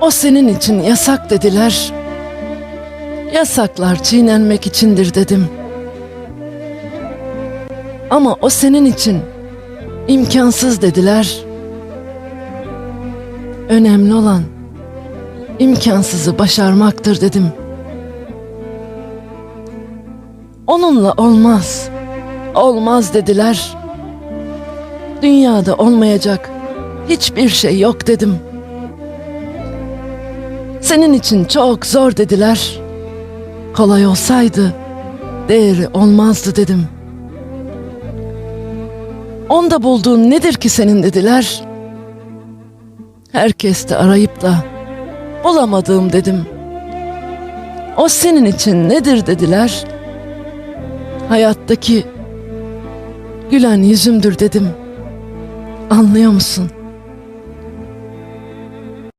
O senin için yasak dediler. Yasaklar çiğnenmek içindir dedim. Ama o senin için imkansız dediler. Önemli olan imkansızı başarmaktır dedim. Onunla olmaz. Olmaz dediler. Dünyada olmayacak hiçbir şey yok dedim. Senin için çok zor dediler. Kolay olsaydı değeri olmazdı dedim. Onda bulduğun nedir ki senin dediler. Herkes de arayıp da bulamadığım dedim. O senin için nedir dediler. Hayattaki gülen yüzümdür dedim. Anlıyor musun?